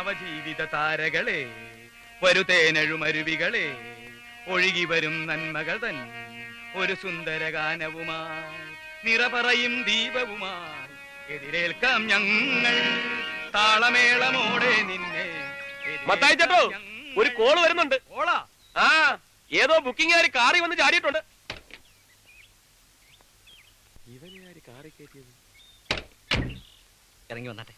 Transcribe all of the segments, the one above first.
അവജീവിത താരകളെ വരുതേനഴുമരുവികളെ ഒഴുകി വരും നന്മകൾ തൻ ഒരു സുന്ദര ഗാനവുമായി നിറപറയും ദീപവുമായി. എതിരേൽക്കാം ഞങ്ങൾ താളമേളമോടെ നിന്നെ. മത്തായിട്ടോ മത്തായി ചേട്ടോ ഒരു കോൾ വരുന്നുണ്ട്. കോളാ? ആ ഏതോ ബുക്കിംഗുകാർ കാറി വന്ന് ചാടിയിട്ടുണ്ട്. ഇവനാര് കാറി കയറ്റിയത്? ഇറങ്ങി വന്നാട്ടെ.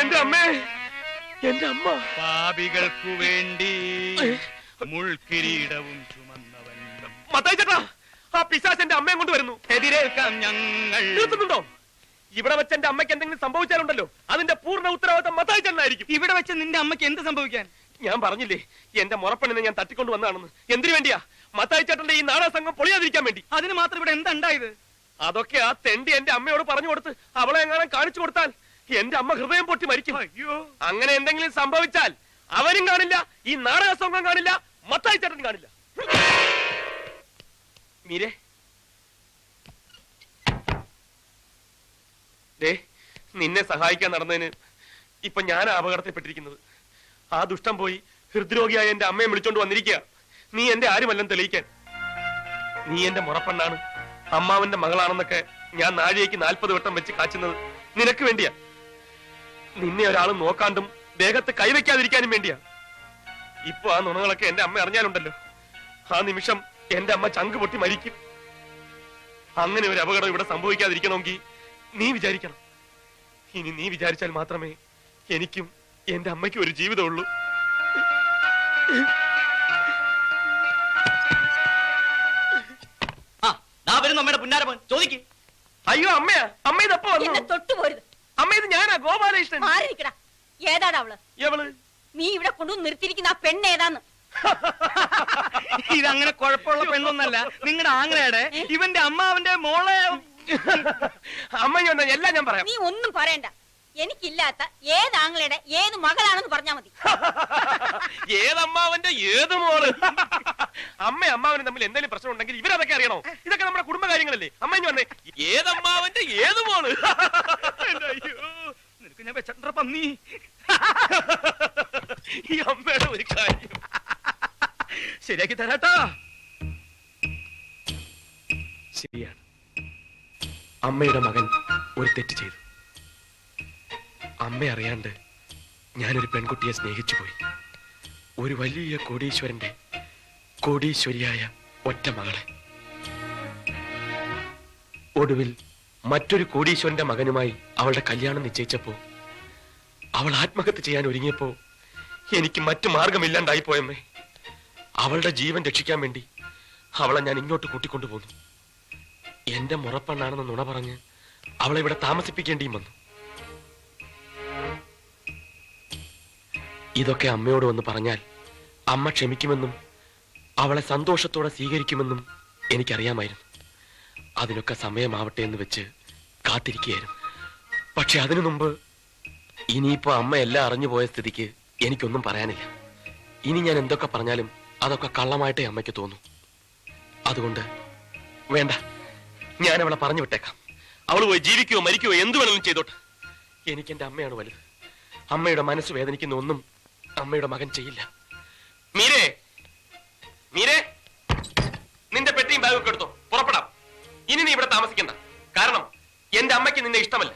എന്റെ അമ്മേ. എന്റെ അമ്മ. പാപികൾക്കു വേണ്ടി മുൾക്കിരീടവും ചുമന്നവൻ. മത്തായി ചേട്ടാ ആ പിശാസ് എന്റെ അമ്മയെ കൊണ്ട് വരുന്നു. എതിരേൽക്കാം ഞങ്ങൾ. നിർത്തുന്നുണ്ടോ ഇവിടെ വെച്ച് എന്റെ അമ്മയ്ക്ക് എന്തെങ്കിലും സംഭവിച്ചാലുണ്ടല്ലോ? അതിന്റെ പൂർണ ഉത്തരവാദിത്തം മത്തായി ചേട്ടനായിരിക്കും ഇവിടെ വെച്ച് നിന്റെ അമ്മയ്ക്ക് എന്ത് സംഭവിക്കാൻ? ഞാൻ പറഞ്ഞില്ലേ എന്റെ മുറപ്പണിനെ ഞാൻ തട്ടിക്കൊണ്ട് വന്നതാണെന്ന്. എന്തിനു വേണ്ടിയാ? മത്തായി ചേട്ടന്റെ ഈ നാടക സംഘം പൊളിയാതിരിക്കാൻ വേണ്ടി. അതിന് മാത്രം ഇവിടെ എന്തുണ്ടായത്? അതൊക്കെ ആ തെണ്ടി എന്റെ അമ്മയോട് പറഞ്ഞു കൊടുത്ത് അവളെ എങ്ങാനും കാണിച്ചു കൊടുത്താൽ എന്റെ അമ്മ ഹൃദയം പൊട്ടി മരിക്കും. അയ്യോ. അങ്ങനെ എന്തെങ്കിലും സംഭവിച്ചാൽ അവനും കാണില്ല ഈ നാടക സംഘം കാണില്ല മത്തായി ചേട്ടൻ കാണില്ല. മീരെ. ദേ നിന്നെ സഹായിക്കാൻ നടന്നതിന് ഇപ്പൊ ഞാൻ അപകടത്തിൽപ്പെട്ടിരിക്കുന്നത്. ആ ദുഷ്ടം പോയി ഹൃദ്രോഗിയായ എന്റെ അമ്മയെ വിളിച്ചോണ്ട് വന്നിരിക്കുക. നീ എന്റെ ആരുമല്ലെന്ന് തെളിയിക്കാൻ. നീ എന്റെ മുറപ്പെണ്ണാണ്. അമ്മാവന്റെ മകളാണെന്നൊക്കെ ഞാൻ നാഴികയ്ക്ക് നാൽപ്പത് വട്ടം വെച്ച് കാച്ചുന്നത്. നിനക്ക് വേണ്ടിയാ. നിന്നെ ഒരാൾ നോക്കാണ്ടും ദേഹത്ത് കൈവയ്ക്കാതിരിക്കാനും വേണ്ടിയാ. ഇപ്പൊ ആ നുണകളൊക്കെ എന്റെ അമ്മ അറിഞ്ഞാലുണ്ടല്ലോ. ആ നിമിഷം എന്റെ അമ്മ ചങ്ക് പൊട്ടി മരിക്കും. അങ്ങനെ ഒരു അപകടം ഇവിടെ സംഭവിക്കാതിരിക്കണമെങ്കിൽ നീ വിചാരിക്കണം. ഇനി നീ വിചാരിച്ചാൽ മാത്രമേ എനിക്കും എന്റെ അമ്മയ്ക്കും ഒരു ജീവിതമുള്ളൂ. ആ ദാ വരുന്നു അമ്മയുടെ പുന്നാരമോൻ. ചോദിക്ക്. അയ്യോ അമ്മയാ. അമ്മ ഇതപ്പോ വന്നു? തൊട്ടുപോരുത്. അമ്മ ഇത് ഞാനാ ഗോപാലകൃഷ്ണൻ. മാറിയിരിക്കടാ. ഏതാടാ അവൾ? എവൾ നീ ഇവിടെ കൊണ്ടു നിർത്തിയിരിക്കുന്ന ആ പെണ്ണ് ഏതാന്ന്? ഇതങ്ങനെ കുഴപ്പമുള്ള പെണ്ണൊന്നല്ല. നിങ്ങളുടെ ആങ്ങളയുടെ ഇവന്റെ അമ്മാവന്റെ മോളെ അമ്മ എല്ലാം ഞാൻ പറയാം. നീ ഒന്നും പറയണ്ട. എനിക്കില്ലാത്ത ഏത് ആങ്ങളയുടെ ഏത് മകളാണെന്ന് പറഞ്ഞാ മതി. ഏതമ്മാവന്റെ ഏത് മോൾ? അമ്മ അമ്മാവനും തമ്മിൽ എന്തെങ്കിലും പ്രശ്നം ഉണ്ടെങ്കിൽ ഇവരതൊക്കെ അറിയണോ? ഇതൊക്കെ നമ്മുടെ കുടുംബകാര്യങ്ങളല്ലേ അമ്മ ഇനി വന്നേ ഏതമ്മാവന്റെ ഏത് മോൾ? നിനക്ക് ഞാൻ വെച്ചിട്ടുണ്ട പന്നി. ഈ അമ്മയുടെ ഒരു കാര്യം. ശരിയാക്കി തരാട്ടാ. ശരിയാണ്. അമ്മയുടെ മകൻ ഒരു തെറ്റ് ചെയ്തു. അമ്മ അറിയാണ്ട് ഞാനൊരു പെൺകുട്ടിയെ സ്നേഹിച്ചു പോയി ഒരു വലിയ കോടീശ്വരന്റെ കോടീശ്വരിയായ ഒറ്റ മകളെ. ഒടുവിൽ മറ്റൊരു കോടീശ്വരന്റെ മകനുമായി അവളുടെ കല്യാണം നിശ്ചയിച്ചപ്പോ അവൾ ആത്മഹത്യ ചെയ്യാൻ ഒരുങ്ങിയപ്പോ എനിക്ക് മറ്റു മാർഗമില്ലാണ്ടായി പോയമ്മേ. അവളുടെ ജീവൻ രക്ഷിക്കാൻ വേണ്ടി അവളെ ഞാൻ ഇങ്ങോട്ട് കൂട്ടിക്കൊണ്ടുപോന്നു എന്റെ മുറപ്പെണ്ണാണെന്ന് നുണ പറഞ്ഞ് അവളെ ഇവിടെ താമസിപ്പിക്കേണ്ടിയും വന്നു. ഇതൊക്കെ അമ്മയോട് വന്ന് പറഞ്ഞാൽ അമ്മ ക്ഷമിക്കുമെന്നും അവളെ സന്തോഷത്തോടെ സ്വീകരിക്കുമെന്നും എനിക്കറിയാമായിരുന്നു. അതിനൊക്കെ സമയമാവട്ടെ എന്ന് വെച്ച് കാത്തിരിക്കുകയായിരുന്നു. പക്ഷെ അതിനു മുമ്പ് ഇനിയിപ്പോ അമ്മ എല്ലാം അറിഞ്ഞു പോയ സ്ഥിതിക്ക് എനിക്കൊന്നും പറയാനില്ല. ഇനി ഞാൻ എന്തൊക്കെ പറഞ്ഞാലും അതൊക്കെ കള്ളമായിട്ടേ അമ്മയ്ക്ക് തോന്നും. അതുകൊണ്ട് വേണ്ട ഞാൻ അവളെ പറഞ്ഞു വിട്ടേക്കാം. അവൾ പോയി ജീവിക്കുകയോ മരിക്കുകയോ എന്ത് വേണമെങ്കിലും ചെയ്തോട്ടെ. എനിക്ക് എന്റെ അമ്മയാണ് വലുത്. അമ്മയുടെ മനസ്സ് വേദനിക്കുന്ന ഒന്നും അമ്മയുടെ മകൻ ചെയ്യില്ല. മീരേ! മീരേ നിന്റെ പെട്ടിയും ബാഗൊക്കെ എടുത്തോ. പുറപ്പെടാം. ഇനി നീ ഇവിടെ താമസിക്കണ്ട. കാരണം എന്റെ അമ്മയ്ക്ക് നിന്നെ ഇഷ്ടമല്ല.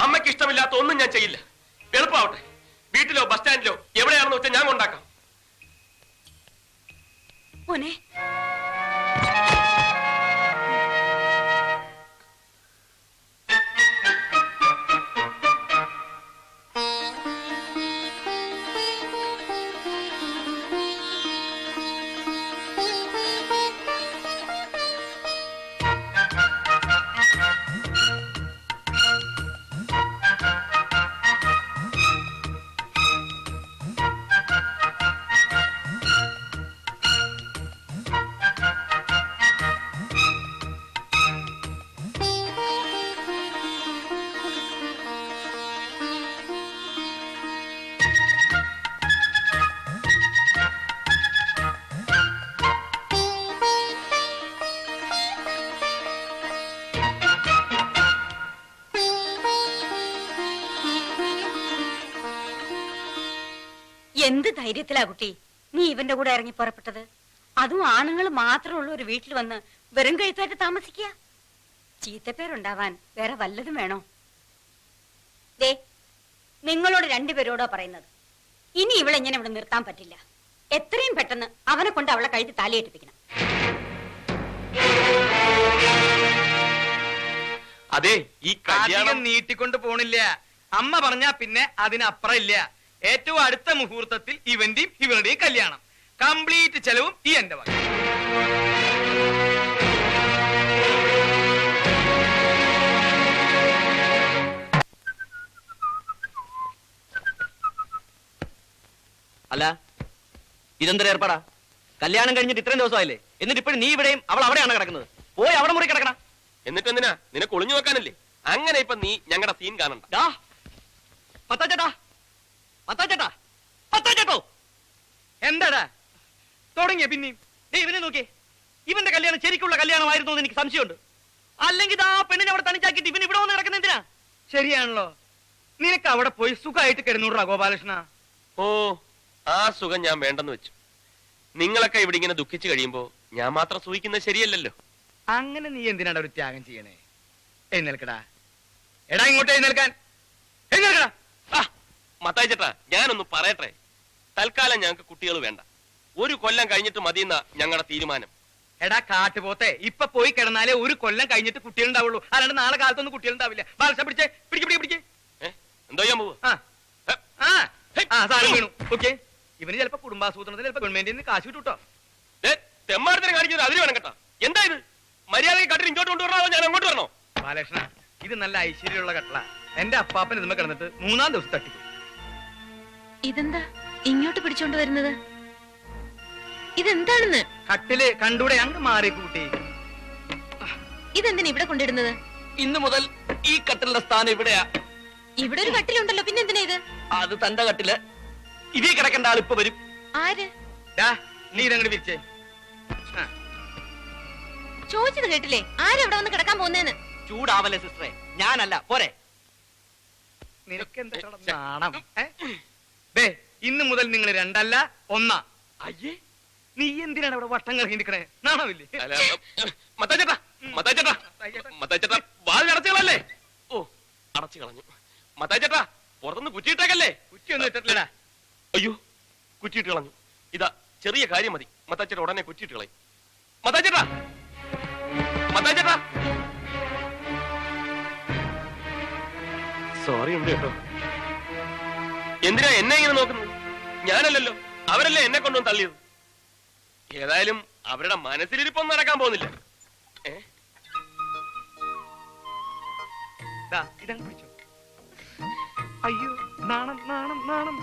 അമ്മയ്ക്ക് ഇഷ്ടമില്ലാത്ത ഒന്നും ഞാൻ ചെയ്യില്ല. എളുപ്പമാവട്ടെ വീട്ടിലോ ബസ് സ്റ്റാൻഡിലോ എവിടെയാണെന്ന് വെച്ചാൽ ഞാൻ കൊണ്ടാക്കാം. ധൈര്യത്തിലാ കുട്ടി. നീ ഇവന്റെ കൂടെ ഇറങ്ങി പുറപ്പെട്ടത്. അതും ആണുങ്ങൾ മാത്രമുള്ള ഒരു വീട്ടിൽ വന്ന് വെറും കഴുത്തായിട്ട് താമസിക്കുക. ചീത്തപ്പേരുണ്ടാവാൻ വേറെ വല്ലതും വേണോ? ദേ നിങ്ങളോട് രണ്ടുപേരോടോ പറയുന്നത്. ഇനി ഇവളെ ഇങ്ങനെ ഇവിടെ നിർത്താൻ പറ്റില്ല. എത്രയും പെട്ടെന്ന് അവനെ കൊണ്ട് അവളെ കഴുത്തി താലിയേറ്റിപ്പിക്കണം അതെ ഈ കല്യാണം നീട്ടിക്കൊണ്ട് പോണില്ല. അമ്മ പറഞ്ഞാ പിന്നെ അതിനപ്പുറം ഇല്ല. ഏറ്റവും അടുത്ത മുഹൂർത്തത്തിൽ ഇവന്റെയും ഇവരുടെയും കല്യാണം. കംപ്ലീറ്റ് ചെലവും ഈ എന്റെ വക. അല്ല ഇതെന്തൊരു ഏർപ്പാടാ? കല്യാണം കഴിഞ്ഞിട്ട് ഇത്രയും ദിവസമായില്ലേ? എന്നിട്ട് ഇപ്പോഴും നീ ഇവിടെയും അവൾ അവിടെയാണ് കിടക്കുന്നത്? പോയി അവിടെ മുറി കിടക്കണം. എന്നിട്ട് എന്തിനാ നിനക്ക് ഒളിഞ്ഞു വെക്കാനല്ലേ? അങ്ങനെ ഇപ്പൊ നീ ഞങ്ങളുടെ സീൻ കാണണ്ട. പത്താച്ചേട്ടാ പത്താച്ചേട്ടോ എന്താടാ? തുടങ്ങിയ പിന്നെയും. ദേ ഇവനെ നോക്കി. ഇവന്റെ കല്യാണം ശരിക്കുള്ള കല്യാണമായിരുന്നു എന്ന് എനിക്ക് സംശയമുണ്ട്. അല്ലെങ്കിൽ ആ പെണ്ണിനെ അവിടെ തണിച്ചാക്കിയിട്ട് ഇവൻ ഇവിടെ വന്ന് കിടക്കുന്ന എന്തിനാ? ശരിയാണല്ലോ. നിനക്ക് അവിടെ പോയി സുഖമായിട്ട് കിടന്നൂടാ ഗോപാലകൃഷ്ണ. ഓ ആ സുഖം ഞാൻ വേണ്ടെന്ന് വെച്ചു. നിങ്ങളൊക്കെ ഇവിടെ ഇങ്ങനെ ദുഃഖിച്ചു കഴിയുമ്പോ ഞാൻ മാത്രം സൂഹിക്കുന്നത് ശരിയല്ലല്ലോ. അങ്ങനെ നീ എന്തിനാണ് ഒരു ത്യാഗം ചെയ്യണേ? എഴുന്നേൽക്കടാ. എടാ ഇങ്ങോട്ട് എഴുന്നേൽക്കാൻ. എഴുന്നേൽക്കടാ. മത്തായി ചേട്ടാ ഞാനൊന്ന് പറയട്ടെ. തൽക്കാലം ഞങ്ങൾക്ക് കുട്ടികൾ വേണ്ട. ഒരു കൊല്ലം കഴിഞ്ഞിട്ട് മതിയെന്ന ഞങ്ങളുടെ തീരുമാനം. എടാ കാട്ടുപോത്തെ ഇപ്പൊ പോയി കിടന്നാലേ ഒരു കൊല്ലം കഴിഞ്ഞിട്ട് കുട്ടികളുണ്ടാവുള്ളൂ. അല്ലാണ്ട് നാളെ കാലത്തൊന്നും കുട്ടികളുണ്ടാവില്ല. ബാലസം പിടിച്ചേ പിടിക്ക് പിടിക്ക് പിടിക്ക്. എന്തോ ആ. ആ. സാധനം വീണു. ഓക്കെ. ഇവന് ചിലപ്പോ കുടുംബാസൂത്രണത്തിന് ചിലപ്പോ ഗവൺമെന്റിൽ നിന്ന് കാശ് കിട്ടൂട്ടോ. തെമ്മാരത്തിനെ കാണിക്കുന്നത് അതിന് വേണം കേട്ടോ. എന്താ ഇത്? മര്യാദയ്ക്ക് കട്ടിൽ ഇങ്ങോട്ട് കൊണ്ടുവരണോ ഞാൻ അങ്ങോട്ട് വരണോ? ബാലകൃഷ്ണ ഇത് നല്ല ഐശ്വര്യമുള്ള കട്ടള എന്റെ അപ്പാപ്പൻ ഇതുമ്മ കിടന്നിട്ട് മൂന്നാം ദിവസം തട്ടിക്കും ഇതെന്താ? ഇങ്ങോട്ട് പിടിച്ചോണ്ട് വരുന്നത്? ഇതെന്താണെന്ന്? കട്ടിൽ കണ്ടൂടെ അങ്ങ് മാറി കൂട്ടി. ഇതെന്തിനാ ഇവിടെ കൊണ്ടിടുന്നത്? ഇന്നു മുതൽ ഈ കട്ടിലിന്റെ സ്ഥാനം ഇവിടെയാ. ഇവിടെ ഒരു കട്ടിലുണ്ടല്ലോ പിന്നെ എന്തിനാ ഇത്? അത് തന്റെ കട്ടിൽ. ഇതേ കിടക്കേണ്ട ആൾ ഇപ്പൊ വരും. ആര്? ഡാ നീ ഇതങ്ങോട്ട് വിരിച്ചേ ആ, ചോദിച്ചത് കേട്ടില്ലേ? ആരെവിടെ വന്ന് കിടക്കാൻ പോകുന്നേന്ന്? ചൂടാവല്ലേ സിസ്റ്ററെ? ഞാനല്ല പോരെ. നിനക്ക് എന്താ നാണം? ഏ? ദേ ഇന്ന് മുതൽ നിങ്ങൾ രണ്ടല്ല ഒന്നാ. അയ്യേ. നീ എന്തിനാണ് അവിടെ വട്ടം കറങ്ങി നിൽക്കണേ? നാണമില്ലേ? അല്ല, മത്തായി ചേട്ടാ മത്തായി ചേട്ടാ മത്തായി വാതിൽ അടച്ചു ഓ അടച്ചു കളഞ്ഞു. മത്തായി ചേട്ടാ പുറത്തുനിന്ന് കുറ്റിയിട്ടേക്കല്ലേ? കുറ്റിയൊന്നും ഇട്ടിട്ടില്ലടാ. അയ്യോ കുറ്റിയിട്ട് കളഞ്ഞു. ഇതാ ചെറിയ കാര്യം മതി. മത്താച്ചേട്ട ഉടനെ കുറ്റിയിട്ട് കളയും. മത്താച്ചേട്ടാ മത്താച്ചേട്ടാ സോറി ഉണ്ട് കേട്ടോ. എന്തിനാ എന്നെ ഇങ്ങനെ നോക്കുന്നത്? ഞാനല്ലല്ലോ. അവരല്ലേ എന്നെ കൊണ്ടുവന്ന് തള്ളിയത്? ഏതായാലും അവരുടെ മനസ്സിലിരിപ്പൊന്നും നടക്കാൻ പോകുന്നില്ല. അയ്യോ നാണം നാണം നാണം.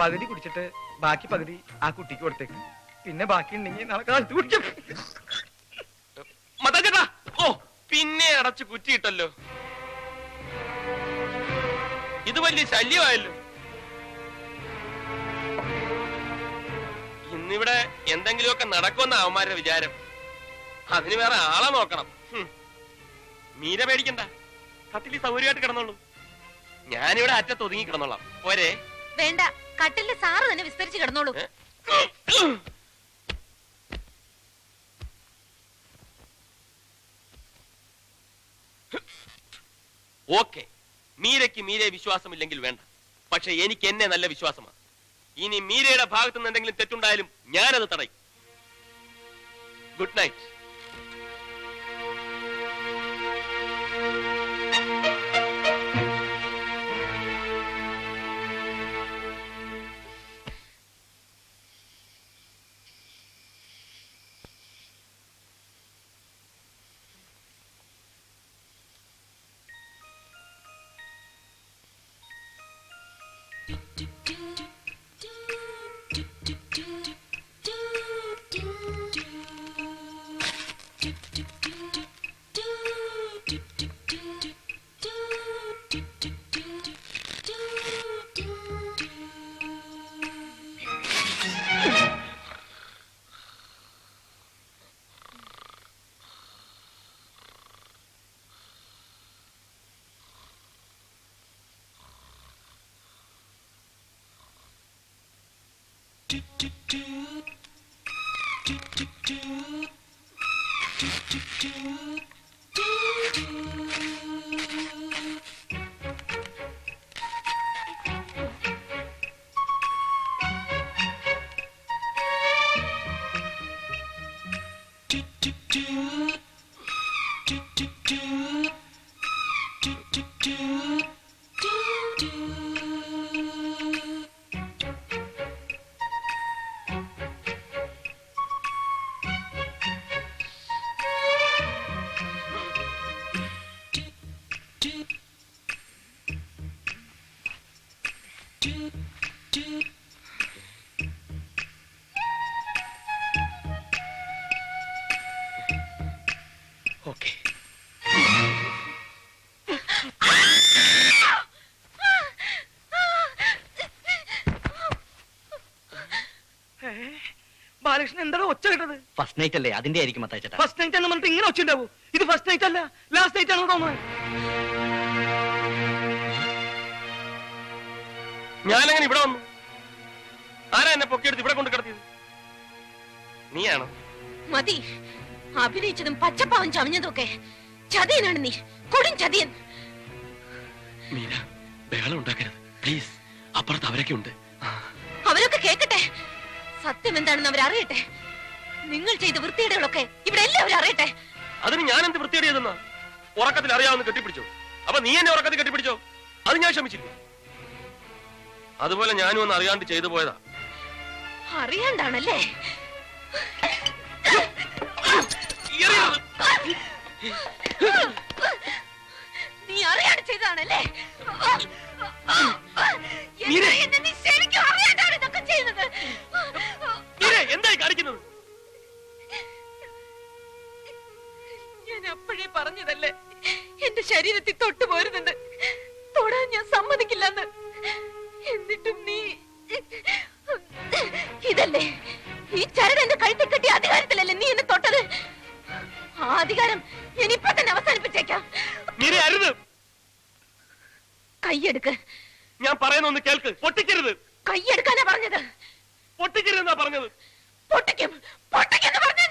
പകുതി കുടിച്ചിട്ട് ബാക്കി പകുതി ആ കുട്ടിക്ക് കൊടുത്തേക്ക്. പിന്നെ ബാക്കി ഉണ്ടെങ്കിൽ നാളെ കാലത്ത് കുടിക്കും. ഓ പിന്നെ അടച്ച് കുറ്റിയിട്ടല്ലോ. ഇത് വലിയ ശല്യമായല്ലോ. ഇന്നിവിടെ എന്തെങ്കിലുമൊക്കെ നടക്കുമെന്ന അവന്മാരുടെ വിചാരം. അതിന് വേറെ ആളെ നോക്കണം. മീര പേടിക്കണ്ട. കട്ടിലി സൗകര്യമായിട്ട് കിടന്നോളൂ. ഞാനിവിടെ അറ്റത്ത് ഒതുങ്ങി കിടന്നോളാം. പോരെ. വേണ്ട. കട്ടിലിന്റെ സാറ് തന്നെ വിസ്തരിച്ച് കിടന്നോളൂ? ഓക്കെ. മീരയ്ക്ക് മീരയെ വിശ്വാസമില്ലെങ്കിൽ വേണ്ട. പക്ഷെ എനിക്ക് എന്നെ നല്ല വിശ്വാസമാണ്. ഇനി മീരയുടെ ഭാഗത്തുനിന്ന് എന്തെങ്കിലും തെറ്റുണ്ടായാലും ഞാനത് തടയും. Good night do, do. do okay? Balakrishnan എന്താണ് ഒച്ച കേട്ടത്? ഫസ്റ്റ് നൈറ്റ് അല്ലേ? അതിന്റെ ആയിരിക്കും ഫസ്റ്റ് നൈറ്റ് എന്ന് പറഞ്ഞിട്ട് ഇങ്ങനെ ഒച്ച ഉണ്ടാവൂ? ഇത് ഫസ്റ്റ് നൈറ്റ് അല്ല ലാസ്റ്റ് നൈറ്റ് ആണ് തോന്നുന്നത്. ഞാനങ്ങനെ ഇവിടെ വന്നു. ആരാ എന്നെ പൊക്കിയെടുത്ത് ഇവിടെ കൊണ്ട് കിടത്തിയത്? നീയാണോ? മതി. അഭിനയിച്ചതും പച്ചപ്പാവും ചമഞ്ഞതും ഒക്കെ ചതിയനാണ് നീ. കൊടും ചതിയൻ. മീര ബഹളം ഉണ്ടാക്കരുത്. പ്ലീസ് അപ്പുറത്ത് അവരൊക്കെ ഉണ്ട്. അവരൊക്കെ കേക്കട്ടെ. സത്യം എന്താണെന്ന് അവരറിയട്ടെ. നിങ്ങൾ ചെയ്ത വൃത്തിയുടെകളൊക്കെ ഇവിടെ എല്ലാവരും അറിയട്ടെ. അതിന് ഞാൻ എന്ത് വൃത്തിയേട് ഉറക്കത്തിൽ അറിയാവുന്ന കെട്ടിപ്പിടിച്ചോ? അപ്പൊ നീ എന്നെ ഉറക്കത്തിൽ കെട്ടിപ്പിടിച്ചോ? അത് ഞാൻ ക്ഷമിച്ചില്ല അതുപോലെ ഞാനും ഒന്ന് അറിയാണ്ട് ചെയ്തു പോയതാ. അറിയാണ്ടാണല്ലേ? നീ അറിയാണ്ട് ചെയ്യുന്നത്. എന്തായി കാണിക്കുന്നത്? ഞാൻ അപ്പോഴേ പറഞ്ഞതല്ലേ? എന്റെ ശരീരത്തിൽ തൊട്ടു പോരുന്നുണ്ട് തൊടാൻ ഞാൻ സമ്മതിക്കില്ലെന്ന്. ഇതല്ലേ ഈ ചരട് എന്റെ കഴുത്തിൽ കെട്ടിയ അധികാരത്തിലല്ലേ നീ എന്നെ തൊട്ടത്? ആ അധികാരം ഞാൻ ഇപ്പൊ തന്നെ അവസാനിപ്പിച്ചേക്കാം. അരുത്. കൈയെടുക്ക്. ഞാൻ പറയുന്ന ഒന്ന് കേൾക്ക്. പൊട്ടിക്കരുത്. കൈയെടുക്കാനാ പറഞ്ഞത്. പൊട്ടിക്കരുതെന്നാ പറഞ്ഞത്. പൊട്ടിക്കും. പൊട്ടിക്കെന്ന് പറഞ്ഞ